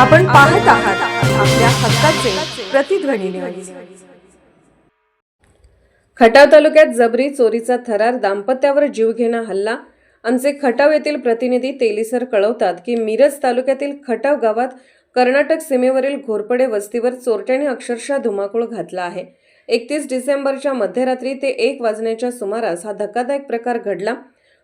आपण पाहत आहात आपल्या हक्काचे प्रतिध्वनी खटाव तालुक्यात जबरी चोरीचा थरार दाम्पत्यावर जीवघेणा हल्ला. आमचे खटाव येथील प्रतिनिधी तेलीसर कळवतात की मिरज तालुक्यातील खटाव गावात कर्नाटक सीमेवरील घोरपडे वस्तीवर चोरट्याने अक्षरशः धुमाकूळ घातला आहे. एकतीस डिसेंबरच्या मध्यरात्री ते एक वाजण्याच्या सुमारास हा धक्कादायक प्रकार घडला.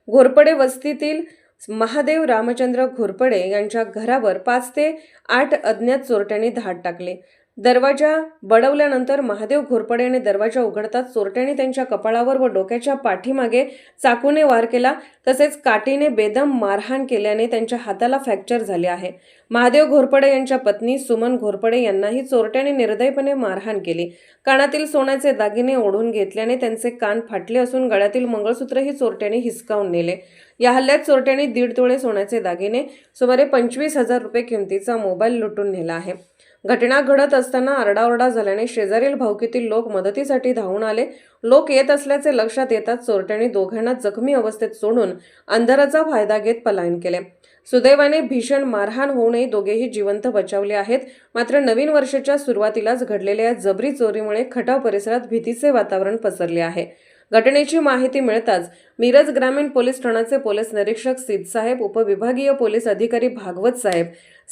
घोरपडे वस्तीतील महादेव रामचंद्र घोरपडे यांच्या घरावर पाच ते आठ अज्ञात चोरट्यांनी धाड टाकले. दरवाजा बडवल्यानंतर महादेव घोरपडे दरवाजा उघडताच चोरट्याने त्यांच्या कपाळावर व डोक्याच्या पाठीमागे चाकूने वार केला. तसेच काठीने बेदम मारहाण केल्याने त्यांच्या हाताला फ्रॅक्चर झाले आहे. महादेव घोरपडे यांच्या पत्नी सुमन घोरपडे यांनाही चोरट्याने निर्दयपणे मारहाण केली. कानातील सोन्याचे दागिने ओढून घेतल्याने त्यांचे कान फाटले असून गळ्यातील मंगळसूत्रही चोरट्याने हिसकावून नेले. या हल्ल्यात चोरट्याने दीड तोळे सोन्याचे दागिने सुमारे पंचवीस हजार रुपये किमतीचा मोबाईल लुटून नेला आहे. घटना घडत असताना आरडाओरडा झाल्याने शेजारील भाऊकीतील लोक मदतीसाठी धावून आले. लोक येत असल्याचे लक्षात येताच चोरट्यांनी दोघांना जखमी अवस्थेत सोडून अंधाराचा फायदा घेत पलायन केले. सुदैवाने भीषण मारहाण होऊनही दोघेही जिवंत बचावले आहेत. मात्र नवीन वर्षाच्या सुरुवातीलाच घडलेल्या या जबरी चोरीमुळे खटाव परिसरात भीतीचे वातावरण पसरले आहे. घटनेची माहिती मिळताच मिरज ग्रामीण पोलीस ठाण्याचे पोलीस निरीक्षक सिद्धसाहेब उपविभागीय पोलीस अधिकारी भागवत साहेब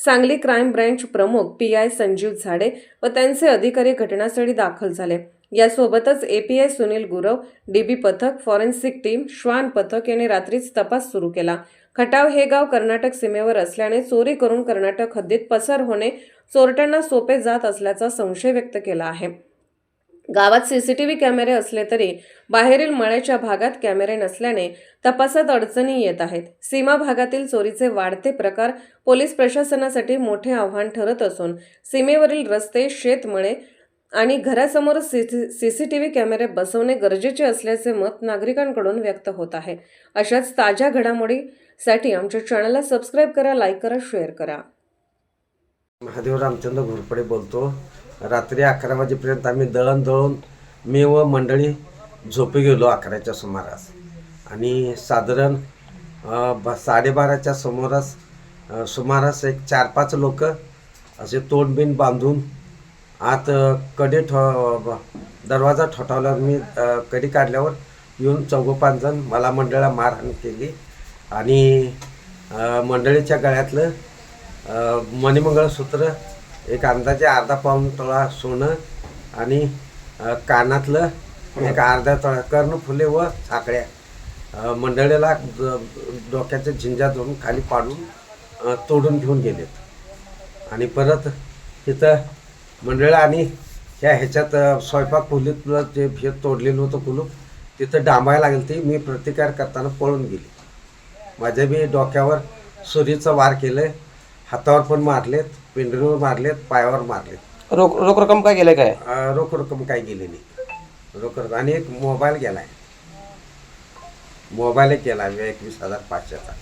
सांगली क्राईम ब्रँच प्रमुख पी आय संजीव झाडे व त्यांचे अधिकारी घटनास्थळी दाखल झाले. यासोबतच एपीआय सुनील गुरव डीबी पथक फॉरेन्सिक टीम श्वान पथक यांनी रात्रीच तपास सुरू केला. खटाव हे गाव कर्नाटक सीमेवर असल्याने चोरी करून कर्नाटक हद्दीत पसार होणे चोरट्यांना सोपे जात असल्याचा संशय व्यक्त केला आहे. गावात सीसीटीव्ही कॅमेरे असले तरी बाहेरील मळ्याच्या भागात कॅमेरे नसल्याने तपासात अडचणी येत आहेत. सीमा भागातील चोरीचे वाढते प्रकार पोलीस प्रशासनासाठी मोठे आव्हान ठरत असून सीमेवरील रस्ते शेतमळे आणि घरासमोर व्ही कॅमेरे बसवणे गरजेचे असल्याचे मत नागरिकांकडून व्यक्त होत आहे. अशाच ताज्या घडामोडीसाठी आमच्या चॅनलला सबस्क्राईब करा लाईक करा शेअर करा. महादेव रामचंद्र घोरपडे बोलतो. रात्री अकरा वाजेपर्यंत आम्ही दळण दळून मी व मंडळी झोपी गेलो अकराच्या सुमारास. आणि साधारण ब- साडेबाराच्या समोरास सुमारास एक चार पाच लोक असे तोंडबिन बांधून आत कडे ठो दरवाजा ठोठावल्यावर मी कडी काढल्यावर येऊन चौघं पाच जण मला मंडळाला मारहाण केली. आणि मंडळीच्या गळ्यातलं मणिमंगळसूत्र एक अंदाजे अर्धा पाऊण तोळा सोनं आणि कानातलं एक अर्धा तोळा कर्णफुले व साकळ्या मंडळीला डोक्याच्या झिंजा धरून खाली पाडून तोडून घेऊन गेलेत. आणि परत तिथं मंडळ आणि ह्या ह्याच्यात स्वयंपाक खोलीतलं जे हे तोडलेलं होतं कुलूप तिथं डांबायला लागेल ती मी प्रतिकार करताना पळून गेली. माझ्या मी डोक्यावर सुरीचं वार केलं हातावर पण मारलेत पिंडरीवर मारलेत पायावर मारलेत. रोख रोख रक्कम काय गेलं काय? अ, रोख रक्कम काही गेली नाही. रोख रक्कम आणि एक मोबाईल गेलाय. मोबाईल एक गेला एकवीस हजार पाचशेचा.